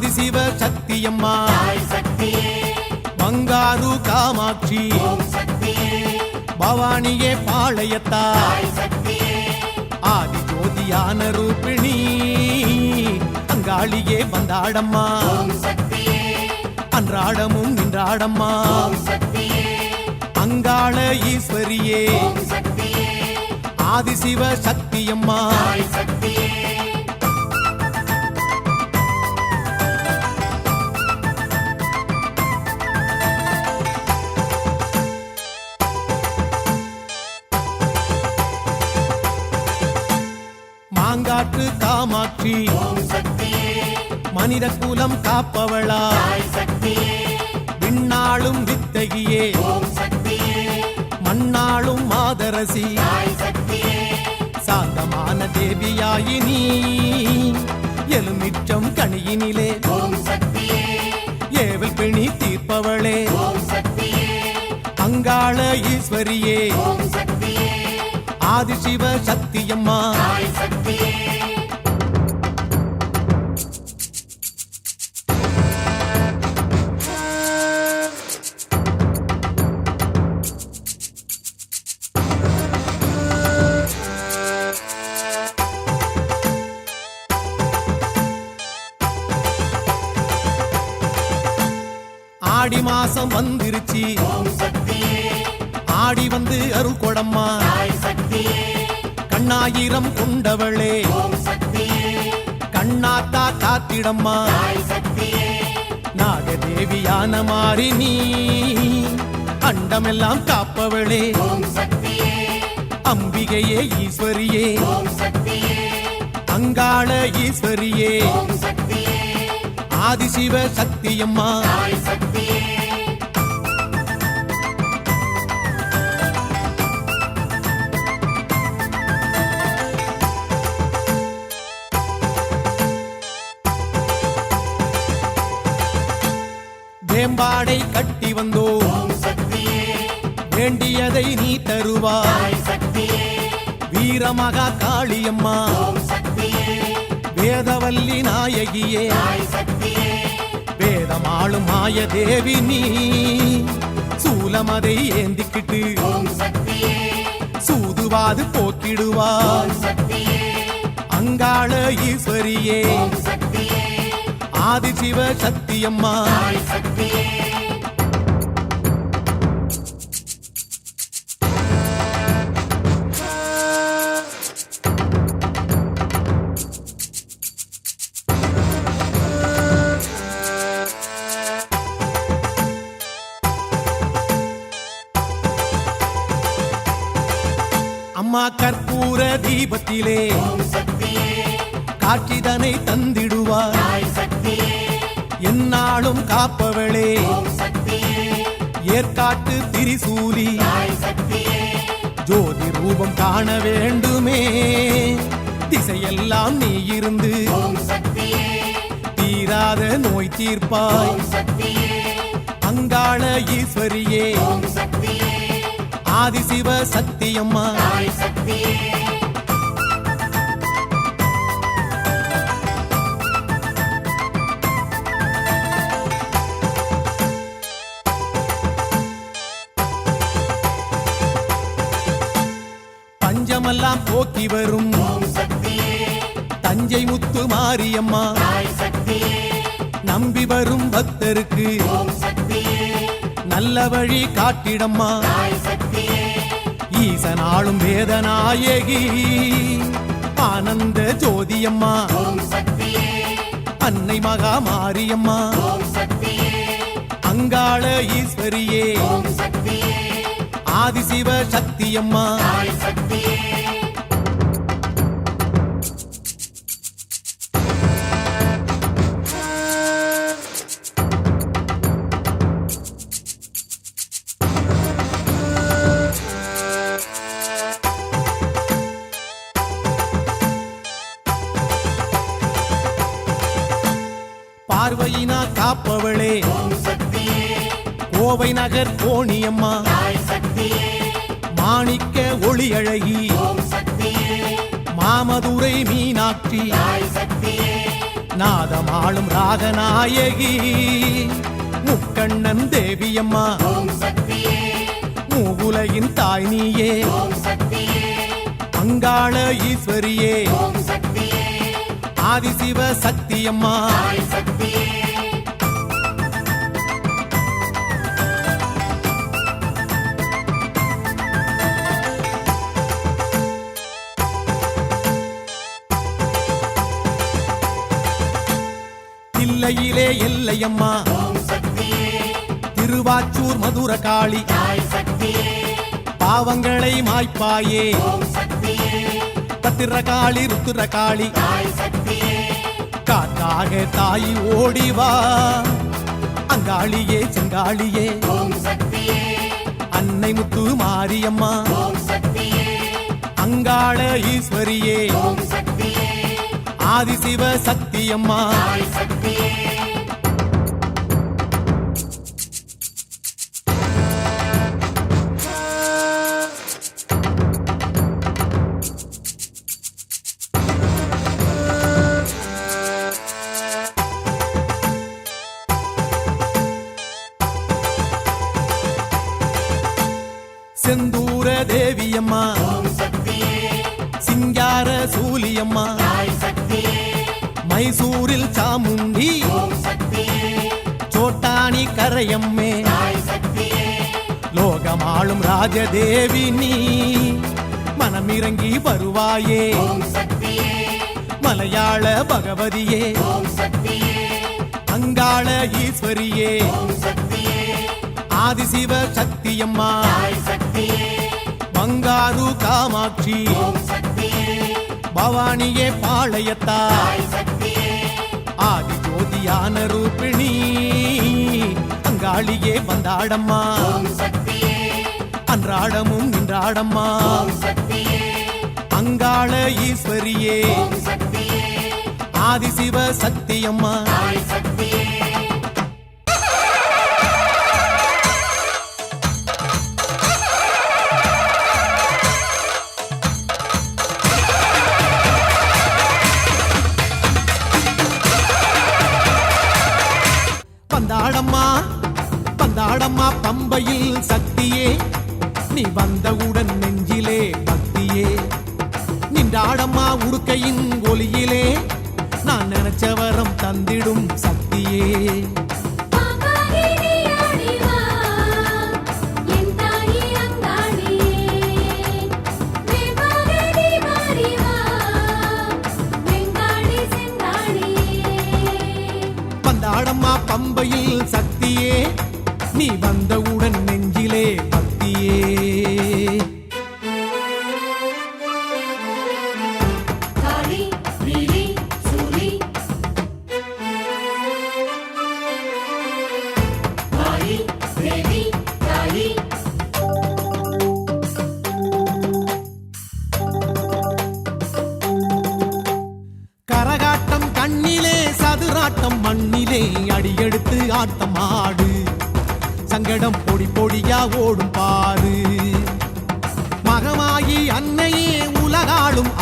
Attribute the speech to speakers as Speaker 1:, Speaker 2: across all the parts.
Speaker 1: ஆதிசிவ சக்தியம்மா.
Speaker 2: தாய் சக்தியே.
Speaker 1: பங்காரு காமாட்சி. பவானியே பாளையத்தா. ஆதி ஜோதியான ரூபிணி. அங்காளியே வந்தாடம்மா. அன்றாடமும் நின்றாடம்மா. அங்காள ஈஸ்வரியே. ஆதிசிவ சக்தியம்மா.
Speaker 2: தாய் சக்தியே.
Speaker 1: காமாட்சி மனித குலம் காப்பவளா விண்ணாளும் வித்தகியே மண்ணாளும் மாதரசி சாந்தமான தேவியாயினி எலுமிச்சம் கனியினிலே ஏவல் பிணி தீர்ப்பவளே அங்காள ஈஸ்வரியே ஆதிசிவ சக்தியம்மா ஆடி மாசம் வந்துருச்சு. ஆடி வந்து அருள் கொடம்மா. கண்ணாயிரம் கொண்டவளே. கண்ணாத்தா காத்திடம்மா நாகதேவியான மாறி நீ அண்டமெல்லாம் காப்பவளே. அம்பிகையே ஈஸ்வரியே. அங்காள ஈஸ்வரியே.
Speaker 2: ஓம் சக்தியே
Speaker 1: ஆதிசிவ சக்தியம்மா
Speaker 2: தாய் சக்தியே.
Speaker 1: வேம்பாடை கட்டி வந்தோ
Speaker 2: ஓம் சக்தியே.
Speaker 1: வேண்டியதை நீ தருவாய். வீரமகா காளியம்மா வேதவல்லி நாயகியே. வேதமாளும் மாய தேவி நீ. சூலமதை ஏந்திக்கிட்டு சூதுவாது
Speaker 2: போக்கிடுவா.
Speaker 1: அங்காள ஈஸ்வரியே.
Speaker 2: ஓம் சக்தியே
Speaker 1: ஆதிசிவ சக்தியம்மா. அம்மா கற்பூர தீபத்திலே காட்சிதனை தந்திடுவார். என்னாலும் காப்பவளே. ஏற்காட்டு திரிசூலி. ஜோதி ரூபம் காண வேண்டுமே. திசையெல்லாம் நீ இருந்து தீராத நோய் தீர்ப்பாய். அங்காள ஈஸ்வரியே. ஆதிசிவ சக்தியம்மா. பஞ்சமெல்லாம் போக்கி வரும். தஞ்சை முத்து மாரியம்மா. நம்பி வரும் பக்தருக்கு. நல்ல வழி காட்டிடம்மா. ஈசனாளும் வேதநாயகி. ஆனந்த ஜோதியம்மா. அன்னை மகா மாரியம்மா. அங்காள ஈஸ்வரியே. ஆதிசிவ சக்தியம்மா. பார்வையினா காப்பவளே. கோவை நகர் கோணியம்மா. மாணிக்க ஒளி அழகி மாமதுரை மீனாட்சி. நாதமாளும் ராகநாயகி. முக்கண்ணன் தேவியம்மா.
Speaker 2: ஓம்
Speaker 1: மூவுலகின் தாய் நீயே. அங்காள ஈஸ்வரியே.
Speaker 2: ஓம்
Speaker 1: ஆதிசிவ சக்தியம்மா
Speaker 2: தாய் சக்தியே.
Speaker 1: தில்லையிலே எல்லையம்மா திருவாச்சூர் மதுர காளி. பாவங்களை மாய்ப்பாயே.
Speaker 2: ஓம் காளி
Speaker 1: பத்திரகாளி ருத்திரகாளி
Speaker 2: தாய்
Speaker 1: தாய் ஓடிவா அங்காளியே செங்காளியே. அன்னை முத்து மாரியம்மா. அங்காள ஈஸ்வரியே. ஆதிசிவ சக்தியம்மா.
Speaker 2: சக்தியே
Speaker 1: மைசூரில் சாமுண்டி. சோட்டாணி கரையம்மே. லோகமாளும் ராஜதேவி நீ. மனமிறங்கி வருவாயே. மலையாள பகவதியே. அங்காள ஈஸ்வரியே. ஆதிசிவ சக்தியம்மா.
Speaker 2: தாய் சக்தியே
Speaker 1: பங்காரு காமாட்சி. பவானியே பாளையத்தா. ஆதி ஜோதியான ரூபிணி அங்காளியே வந்தாடம்மா. அன்றாடமும் நின்றாடம்மா. அங்காள ஈஸ்வரியே. ஆதிசிவ சக்தியம்மா. வந்தாடம்மா வந்தாடம்மா பம்பையில் சக்தியே. நீ வந்தவுடன் நெஞ்சிலே பக்தியே. நின்றாடம்மா உடுக்கையின் ஒளியிலே. நான் நினைச்சவரம் தந்திடும் சக்தியே.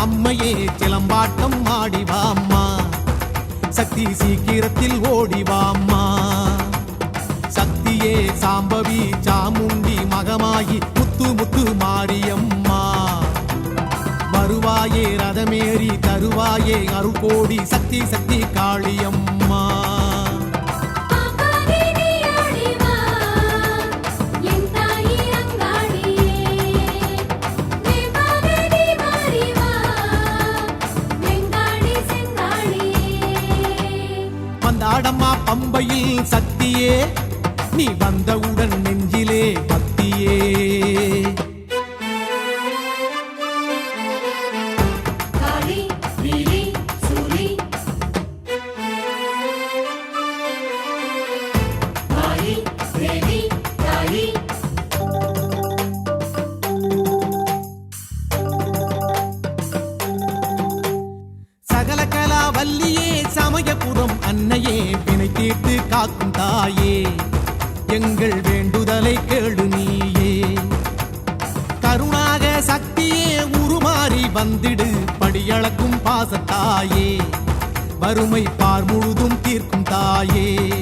Speaker 1: அம்மையே சிலம்பாட்டம் ஆடிவாம்மா. சக்தி சீக்கிரத்தில் ஓடிவாம்மா. சக்தியே சாம்பவி சாமுண்டி மகமாயி முத்து முத்து மாரியம்மா. வருவாயே ரதமேறி தருவாயே அருகோடி சக்தி சக்தி காளியம்மா. பம்பையில் சக்தியே நீ வந்தவுடன் நெஞ்சிலே பக்தியே. சகல கலா வல்லியே சமயபுரம் அன்னையே காக்கும் தாயே எங்கள் வேண்டுதலை கேளு நீயே. கருணாக சக்தியே உருமாறி வந்திடு படியளக்கும் பாசத்தாயே. வறுமை பார் முழுதும் தீர்க்கும் தாயே.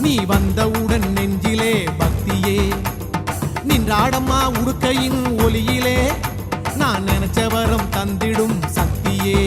Speaker 3: நீ
Speaker 1: வந்தவுடன் நெஞ்சிலே பக்தியே. நின்றாடம்மா உடுக்கையின் ஒலியிலே நான் நினைச்ச வரம் தந்திடும் சக்தியே.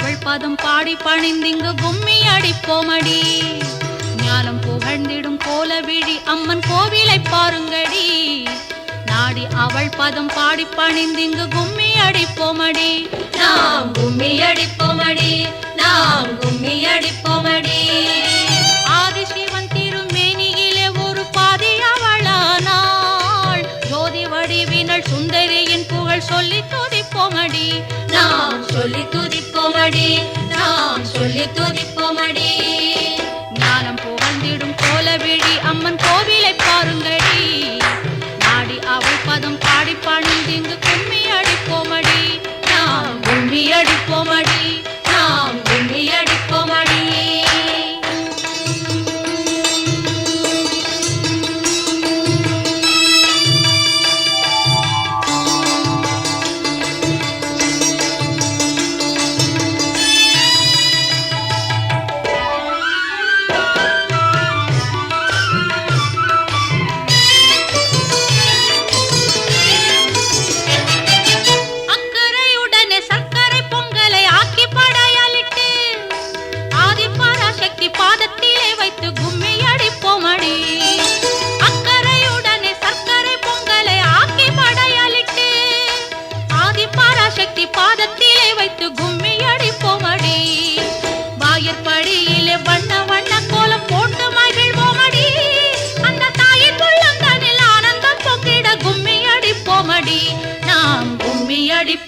Speaker 4: அவள் பதம் பாடி பணிந்திங்கு கும்மி அடிப்போமடி. ஞாலம் புகழ்ந்திடும் கோலவிழி அம்மன் கோவிலை பாருங்கடி. நாடி அவள் பதம் பாடி பணிந்திங்கு கும்மி அடிப்போமடி. நாம் கும்மி அடிப்போமடி நாம் கும்மி அடிப்போமடி. ஆதிசிவன் திருமேனியிலே ஒரு பாதி அவளானாள். ஜோதி வடிவினள் சுந்தரியின் புகழ் சொல்லி துதிப்போமடி நாம் சொல்லி துதிப்போமடி நாம் சொல்லி துதிப்போமடி.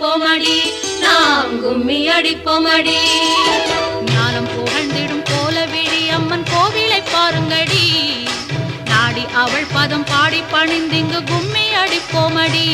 Speaker 4: அடிப்போமடி நாம் கும்மி அடிப்போமடி. ஞானம் புகழ்ந்திடும் கோலவிழி அம்மன் கோவிலை பாருங்கடி. நாடி அவள் பதம் பாடி பணிந்திங்கு கும்மி அடிப்போமடி.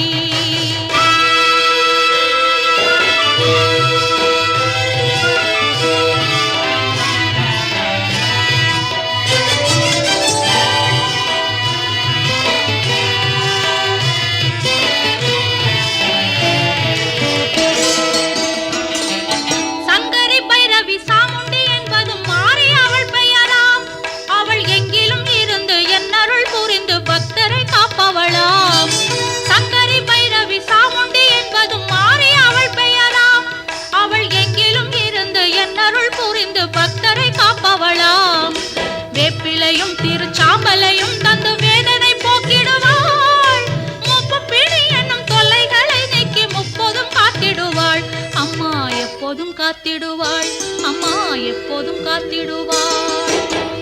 Speaker 4: எப்போதும் காத்திடுவாள். அம்மா எப்போதும் காத்திடுவாள்.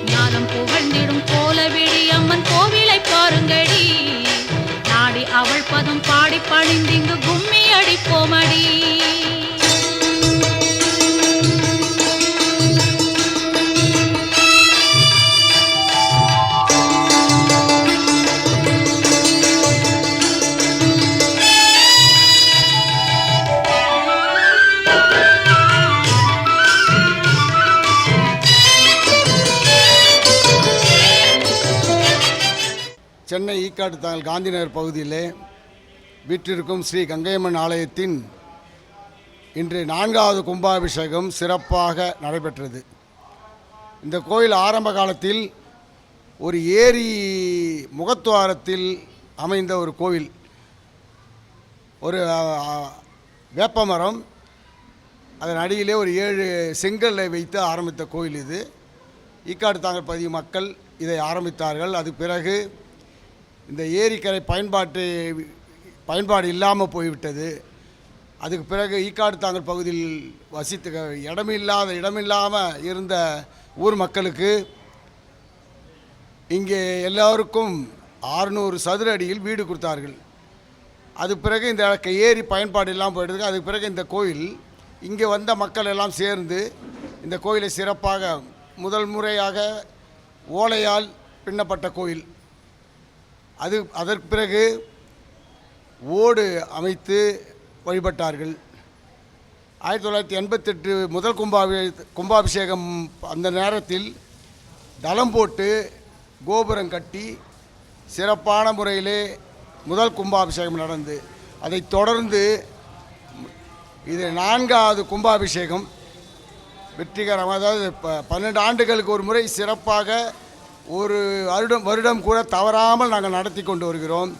Speaker 4: ஞானம் புகழ்ந்திடும் கோலவிழி அம்மன் கோவிலை பாருங்கடி. நாடி அவள் பதம் பாடி பணிந்திங்கு கும்மி அடிப்போமடி.
Speaker 5: சென்னை ஈக்காட்டு தாங்கல் காந்திநகர் பகுதியிலே வீற்றிருக்கும் ஸ்ரீ கங்கையம்மன் ஆலயத்தின் இன்று நான்காவது கும்பாபிஷேகம் சிறப்பாக நடைபெற்றது. இந்த கோயில் ஆரம்ப காலத்தில் ஒரு ஏரி முகத்துவாரத்தில் அமைந்த ஒரு கோவில். ஒரு வேப்பமரம். அதன் அடியிலே ஒரு ஏழு செங்கல்லை வைத்து ஆரம்பித்த கோயில் இது. ஈக்காடு தாங்கல் பதிவு மக்கள் இதை ஆரம்பித்தார்கள். அது பிறகு இந்த ஏரிக்கரை பயன்பாட்டு பயன்பாடு இல்லாமல் போய்விட்டது. அதுக்கு பிறகு ஈக்காடு தாங்கல் பகுதியில் வசித்து இடமில்லாத இடமில்லாமல் இருந்த ஊர் மக்களுக்கு இங்கே எல்லோருக்கும் ஆறுநூறு சதுர அடியில் வீடு கொடுத்தார்கள். அது பிறகு இந்த ஏரி பயன்பாடு இல்லாமல் போயிடுது அதுக்கு பிறகு இந்த கோயில் இங்கே வந்த மக்கள் எல்லாம் சேர்ந்து இந்த கோயிலை சிறப்பாக முதல் முறையாக ஓலையால் பின்னப்பட்ட கோயில். அது அதற்கு பிறகு ஓடு அமைத்து வழிபட்டார்கள். ஆயிரத்தி தொள்ளாயிரத்தி எண்பத்தெட்டு முதல் கும்பாபி கும்பாபிஷேகம் அந்த நேரத்தில் தளம் போட்டு கோபுரம் கட்டி சிறப்பான முறையிலே முதல் கும்பாபிஷேகம் நடந்து அதைத் தொடர்ந்து இது நான்காவது கும்பாபிஷேகம். வெற்றிகரமாக அதாவது ப பன்னெண்டு ஆண்டுகளுக்கு ஒரு முறை சிறப்பாக ஒரு வருடம் வருடம் கூட தவறாமல் நாங்கள் நடத்தி கொண்டு வருகிறோம்.